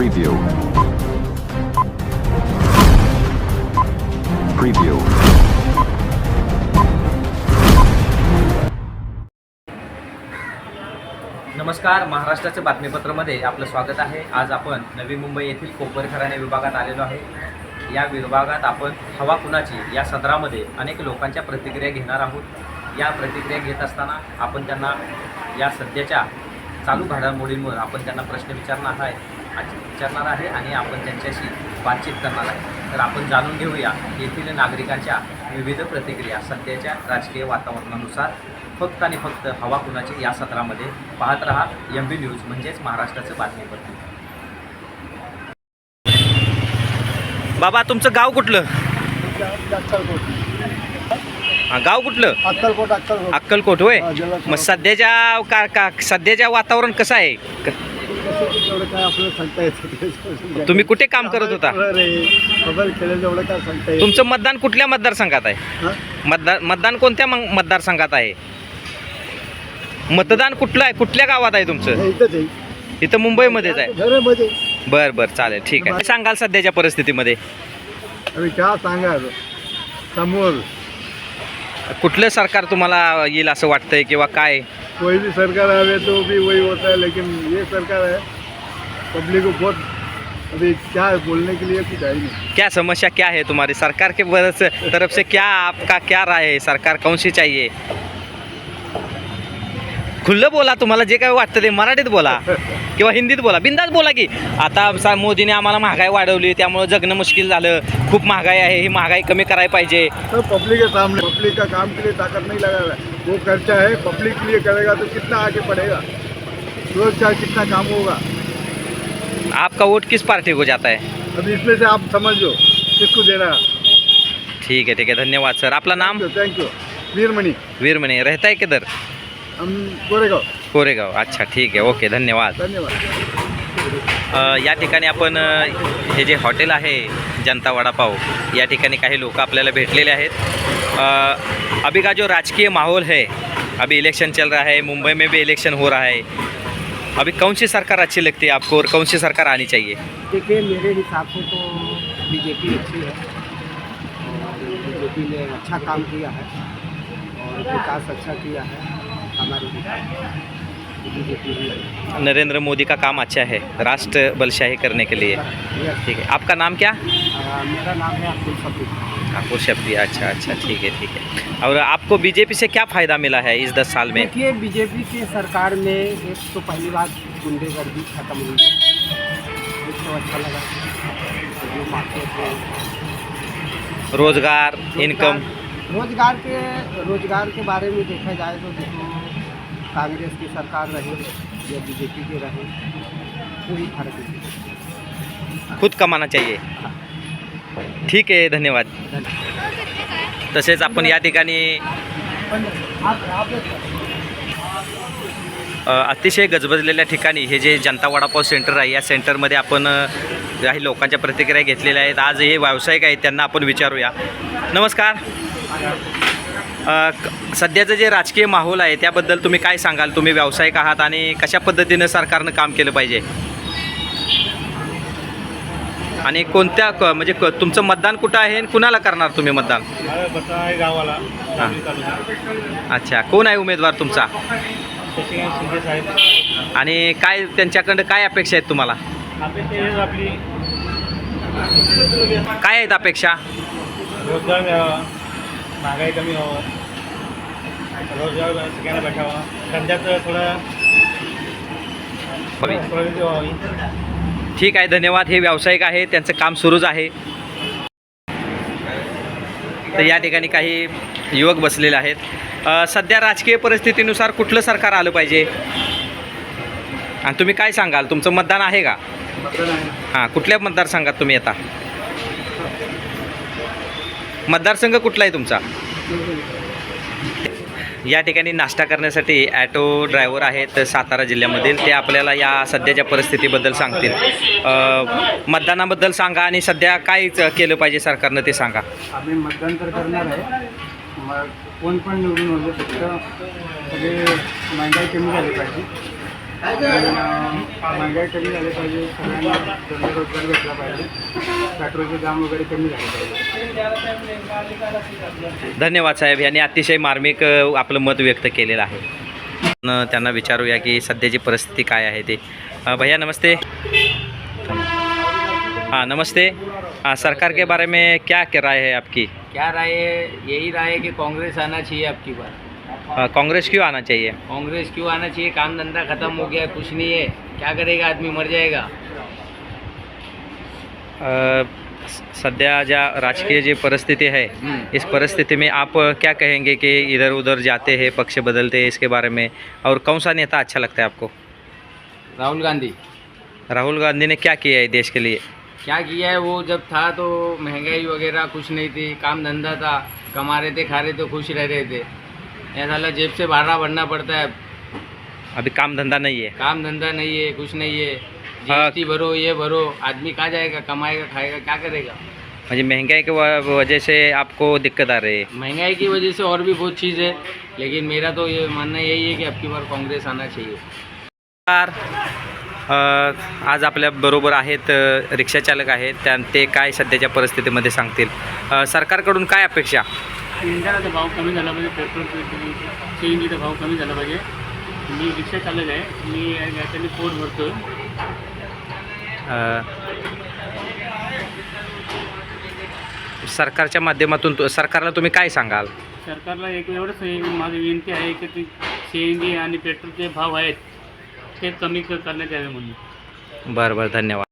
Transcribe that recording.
Preview. Preview. नमस्कार महाराष्ट्राच्या बातमीपत्रामध्ये आपलं स्वागत आहे आज आपण नवी मुंबई येथील कोपरखराने विभागात आलेलो आहे या विभागात आपण हवा कुणाची या सदरामध्ये अनेक लोकांच्या प्रतिक्रिया घेणार आहोत या प्रतिक्रिया घेत असताना आपण त्यांना या सध्याच्या चालू घडामोडींवर आपण त्यांना प्रश्न विचारणार आहे आज विचारणार आहे आणि आपण त्यांच्याशी बातचीत करणार आहे. तर आपण जाणून घेऊया येथील नागरिकांच्या विविध प्रतिक्रिया सध्याच्या राजकीय वातावरणानुसार फक्त आणि फक्त हवा कुणाची या सत्रामध्ये पाहत रहा. एम बी न्यूज म्हणजेच महाराष्ट्राचं बातमीपत्र. बाबा तुमचं गाव कुठलं? हा, गाव कुठलं? अक्कलकोट अक्कलकोट. होय. मग सध्याच्या का का सध्याच्या वातावरण कसं आहे? क- एवढं काय आपल्याला सांगता येतं तुम्ही कुठे काम करत होता? खेळेल काय सांगता तुमचं मतदान कुठल्या मतदारसंघात आहे? मतदान मतदान कोणत्या मग मतदारसंघात आहे? मतदान कुठलं आहे? कुठल्या गावात आहे तुमचं? इथंच आहे. इथं मुंबईमध्येच आहे. बर बर चालेल ठीक आहे. सांगाल सध्याच्या परिस्थितीमध्ये. आम्ही काय सांगा. समोर. कुठलं सरकार तुम्हाला येईल असं वाटतंय किंवा काय? कोई भी सरकार आवे तो भी वही होता है, लेकिन ये सरकार है पब्लिक को बहुत अभी क्या है बोलने के लिए कुछ ही नहीं। क्या समस्या क्या है तुम्हारी? सरकार के तरफ़ से क्या आपका क्या राय है? सरकार कौन सी चाहिए? खुल्लं बोला तुम्हाला जे काय वाटतं ते मराठीत बोला किंवा हिंदीत बोला. बिंदास बोला की. आता मोदीने आम्हाला महागाई वाढवली त्यामुळं जगणं मुश्किल झालं. खूप महागाई आहे ही महागाई कमी करायला पाहिजे. पब्लिक के सामने. पब्लिक का काम के लिए ताकत नहीं लगा रहा वो खर्चा है पब्लिक के लिए करेगा तो कितना आगे बढ़ेगा? रोज का कितना काम होगा? आपका वोट किस पार्टी को जाता है? अब इसमें से आप समझो किसको देना ठीक है ठीक है. धन्यवाद सर. आपला नाम? Thank you Veeramani. वीरमणी. रहता है किधर? कोरेगाव. कोरेगाव. अच्छा ठीक आहे. ओके धन्यवाद. धन्यवाद. या ठिकाणी आपण हे जे हॉटेल आहे जनता वडापाव या ठिकाणी काही लोक आपल्याला भेटलेले आहेत. अभी का जो राजकीय माहौल है अभी इलेक्शन चल रहा है मुंबई में भी इलेक्शन हो रहा है अभी कौन सी सरकार अच्छी लगती है आपको और कौन सी सरकार आनी चाहिए? देखिए मेरे हिसाब से तो बीजेपी अच्छी है। और बीजेपी ने अच्छा काम किया है और विकास अच्छा किया है। हमारे नरेंद्र मोदी का काम अच्छा है राष्ट्र बलशाही करने के लिए। ठीक है। आपका नाम क्या? मेरा नाम है अब्दुल सफी आपको शब्दी अच्छा अच्छा ठीक है ठीक है। और आपको बीजेपी से क्या फ़ायदा मिला है इस दस साल में? देखिए बीजेपी की सरकार में एक तो पहली बात गुंडेगर्दी खत्म हुई। तो अच्छा लगा। रोज़गार इनकम रोजगार के रोजगार के बारे में देखा जाए तो देखो कांग्रेस की सरकार रहे या बीजेपी की रहे कोई फर्क नहीं खुद कमाना चाहिए। ठीक आहे धन्यवाद। तसेच आपण या ठिकाणी अतिशय गजबजलेल्या ठिकाणी हे जे जनता वडापाव सेंटर आहे या सेंटरमध्ये आपण काही लोकांच्या प्रतिक्रिया घेतलेल्या आहेत. आज हे व्यावसायिक आहेत त्यांना आपण विचारूया. नमस्कार. सध्याचं जे राजकीय माहोल आहे त्याबद्दल तुम्ही काय सांगाल? तुम्ही व्यावसायिक आहात आणि कशा पद्धतीनं सरकारनं काम केलं पाहिजे? आणि कोणत्या क- म्हणजे क- तुमचं मतदान कुठं आहे आणि कुणाला करणार तुम्ही मतदान? गावाला अच्छा कोण आहे उमेदवार तुमचा? आणि काय त्यांच्याकडं काय अपेक्षा आहेत तुम्हाला? काय आहेत अपेक्षा? महागाई कमी व्हावं. रोजगार सगळ्यांना भेटावा. धंद्याचं थोडं प्रगती व्हावी. ठीक आहे धन्यवाद. हे व्यावसायिक आहे त्यांचं काम सुरूच आहे. तर या ठिकाणी काही युवक बसलेले आहेत. सध्या राजकीय परिस्थितीनुसार कुठलं सरकार आलं पाहिजे? आणि तुम्ही काय सांगाल? तुमचं मतदान आहे का? हां कुठल्या मतदारसंघात तुम्ही येता? मतदारसंघ कुठला आहे तुमचा? या ठिकाणी नाश्ता करण्यासाठी ॲटो ड्रायव्हर आहेत सातारा जिल्ह्यामधील. ते आपल्याला या सध्याच्या परिस्थितीबद्दल सांगतील. मतदानाबद्दल सांगा आणि सध्या काय केलं पाहिजे सरकारनं ते सांगा. आम्ही मतदान तर करणार आहे. मग कोण पण निवडून होते फक्त सगळे महागाई कमी झाली पाहिजे. महागाई कमी झाली पाहिजे. सगळ्यांना धंदा रोजगार भेटला पाहिजे. पेट्रोलचे दाम वगैरे कमी झाले पाहिजे. धन्यवाद साहेब. यांनी अतिशय मार्मिक आपलं मत व्यक्त केलेलं आहे. त्यांना विचारूया की सध्याची परिस्थिती काय आहे ते. भैया नमस्ते. हाँ नमस्ते. हाँ सरकार के बारे में क्या क्या राय है आपकी? क्या राय है? यही राय है कि कांग्रेस आना चाहिए आपकी बार कांग्रेस क्यों आना चाहिए? कांग्रेस क्यों आना चाहिए? काम धंधा खत्म हो गया कुछ नहीं है. क्या करेगा? आदमी मर जाएगा. स- सध्या ज्या राजकीय जी परिस्थिति है इस परिस्थिति में आप क्या कहेंगे कि इधर उधर जाते हैं पक्ष बदलते हैं इसके बारे में? और कौन सा नेता अच्छा लगता है आपको? राहुल गांधी। राहुल गांधी ने क्या किया है देश के लिए? क्या किया है? वो जब था तो महँगाई वगैरह कुछ नहीं थी काम धंधा था कमा रहे थे खा रहे थे खुश रह रहे थे। ऐसा जेब से भाड़ा भरना पड़ता है। अभी काम धंधा नहीं है। काम धंधा नहीं है कुछ नहीं हाँ। जीएसटी भरो ये भरो आदमी कहाँ जाएगा कमाएगा खाएगा क्या करेगा? मुझे महंगाई की वजह से आपको दिक्कत आ रही है। महंगाई की वजह से और भी बहुत चीज़ है लेकिन मेरा तो ये मानना यही है कि अब की बार कांग्रेस आना चाहिए। आज आपल्या बरोबर आहेत रिक्षाचालक आहेत त्या ते काय सध्याच्या परिस्थितीमध्ये सांगतील? सरकारकडून काय अपेक्षा? इंधनाचा भाव कमी झाला पाहिजे पेट्रोल सी एन जीचा भाव कमी झाला पाहिजे. मी रिक्षा चालक आहे मी याच्याने पोट भरतो सरकारच्या माध्यमातून तु- सरकारला तुम्ही काय सांगाल? सरकारला एक एवढंच माझी विनंती आहे की ती सी एन जी आणि पेट्रोलचे भाव आहेत ते कमी क- करण्यात यावे म्हणून. बरं बरं धन्यवाद.